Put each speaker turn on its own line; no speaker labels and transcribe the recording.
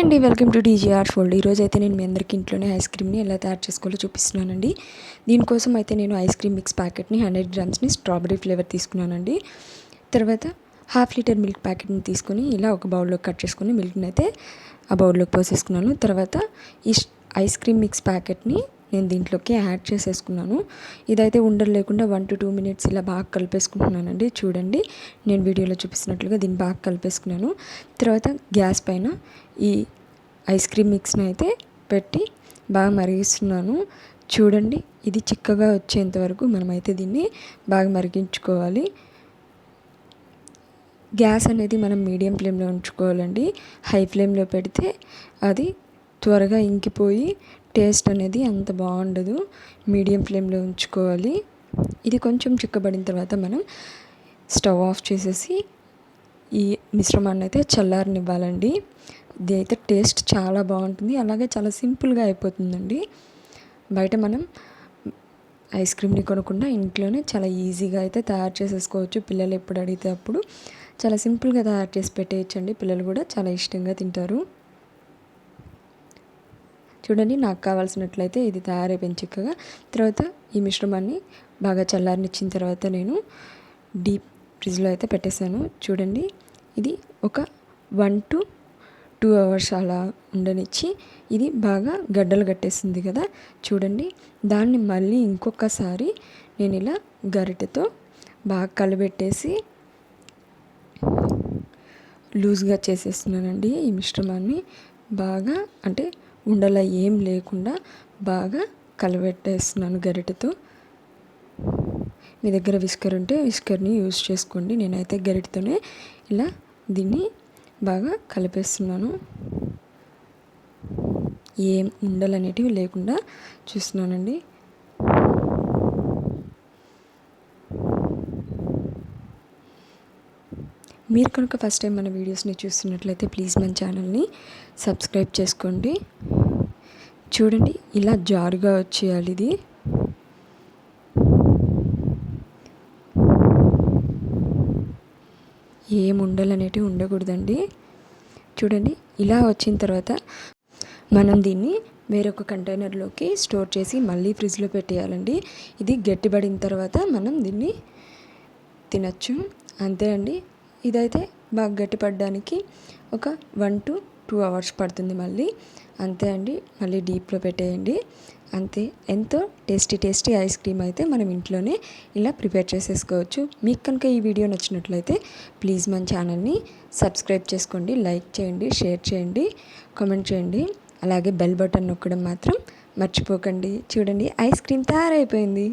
అండి welcome to DGR fold. ఈరోజు అయితే నేను మీ అందరికి ఇంట్లోనే ఐస్ క్రీమ్ని ఎలా తయారు చేసుకోవాలో చూపిస్తున్నానండి. దీనికోసం అయితే నేను ఐస్ క్రీమ్ మిక్స్ ప్యాకెట్ని హండ్రెడ్ గ్రామ్స్ని స్ట్రాబెరీ ఫ్లేవర్ తీసుకున్నానండి. తర్వాత హాఫ్ లీటర్ మిల్క్ ప్యాకెట్ని తీసుకొని ఇలా ఒక బౌల్లో కట్ చేసుకుని మిల్క్ని అయితే ఆ బౌల్లోకి పోసేసుకున్నాను. తర్వాత ఈ ఐస్ క్రీమ్ మిక్స్ ప్యాకెట్ని నేను దీంట్లోకి యాడ్ చేసేసుకున్నాను. ఇదైతే ఉండలు లేకుండా వన్ టు టూ మినిట్స్ ఇలా బాగా కలిపేసుకుంటున్నానండి. చూడండి నేను వీడియోలో చూపిస్తున్నట్లుగా దీన్ని బాగా కలిపేసుకున్నాను. తర్వాత గ్యాస్ పైన ఈ ఐస్ క్రీమ్ మిక్స్ని అయితే పెట్టి బాగా మరిగిస్తున్నాను. చూడండి ఇది చిక్కగా వచ్చేంత వరకు మనమైతే దీన్ని బాగా మరిగించుకోవాలి. గ్యాస్ అనేది మనం మీడియం ఫ్లేమ్లో ఉంచుకోవాలండి. హై ఫ్లేమ్లో పెడితే అది త్వరగా ఇంకిపోయి టేస్ట్ అనేది అంత బాగుండదు. మీడియం ఫ్లేమ్లో ఉంచుకోవాలి. ఇది కొంచెం చిక్కబడిన తర్వాత మనం స్టవ్ ఆఫ్ చేసేసి ఈ మిశ్రమాన్ని అయితే చల్లారనివ్వాలండి. ఇది అయితే టేస్ట్ చాలా బాగుంటుంది. అలాగే చాలా సింపుల్గా అయిపోతుందండి. బయట మనం ఐస్ క్రీమ్ని కొనకుండా ఇంట్లోనే చాలా ఈజీగా అయితే తయారు చేసేసుకోవచ్చు. పిల్లలు ఎప్పుడు అడిగితే అప్పుడు. చాలా సింపుల్గా తయారు చేసి పెట్టేయచ్చండి. పిల్లలు కూడా చాలా ఇష్టంగా తింటారు. చూడండి నాకు కావాల్సినట్లయితే ఇది తయారైపోయిన చిక్కగా. తర్వాత ఈ మిశ్రమాన్ని బాగా చల్లారనిచ్చిన తర్వాత నేను డీప్ ఫ్రిడ్జ్లో అయితే పెట్టేశాను. చూడండి ఇది ఒక వన్ టు టూ అవర్స్ అలా ఉండనిచ్చి ఇది బాగా గడ్డలు కట్టేసింది కదా. చూడండి దాన్ని మళ్ళీ ఇంకొకసారి నేను ఇలా గరిటెతో బాగా కలబెట్టేసి లూజ్గా చేసేస్తున్నానండి ఈ మిశ్రమాన్ని. బాగా అంటే ఉండల ఏం లేకుండా బాగా కలబెట్టేస్తున్నాను గరిటెతో. మీ దగ్గర విస్కర్ ఉంటే విస్కర్ని యూజ్ చేసుకోండి. నేనైతే గరిటతోనే ఇలా దీన్ని బాగా కలిపేస్తున్నాను. ఏం ఉండలు అనేటివి లేకుండా చూస్తున్నానండి. మీరు కనుక ఫస్ట్ టైం మన వీడియోస్ని చూస్తున్నట్లయితే ప్లీజ్ మన ఛానల్ని సబ్స్క్రైబ్ చేసుకోండి. చూడండి ఇలా జారుగా వచ్చేయాలి ఇది. ఏం ఉండలు అనేటివి ఉండకూడదండి. చూడండి ఇలా వచ్చిన తర్వాత మనం దీన్ని వేరొక కంటైనర్లోకి స్టోర్ చేసి మళ్ళీ ఫ్రిడ్జ్లో పెట్టేయాలండి. ఇది గట్టిపడిన తర్వాత మనం దీన్ని తినచ్చు. అంతే అండి. ఇదైతే బాగా గట్టిపడడానికి ఒక వన్ టు టూ అవర్స్ పడుతుంది మళ్ళీ. అంతే అండి. మళ్ళీ డీప్లో పెట్టేయండి. అంతే. ఎంతో టేస్టీ టేస్టీ ఐస్ క్రీమ్ అయితే మనం ఇంట్లోనే ఇలా ప్రిపేర్ చేసేసుకోవచ్చు. మీకు కనుక ఈ వీడియో నచ్చినట్లయితే ప్లీజ్ మన ఛానల్ని సబ్స్క్రైబ్ చేసుకోండి లైక్ చేయండి షేర్ చేయండి కామెంట్ చేయండి. అలాగే బెల్ బటన్ నొక్కడం మాత్రం మర్చిపోకండి. చూడండి ఐస్ క్రీమ్ తయారైపోయింది.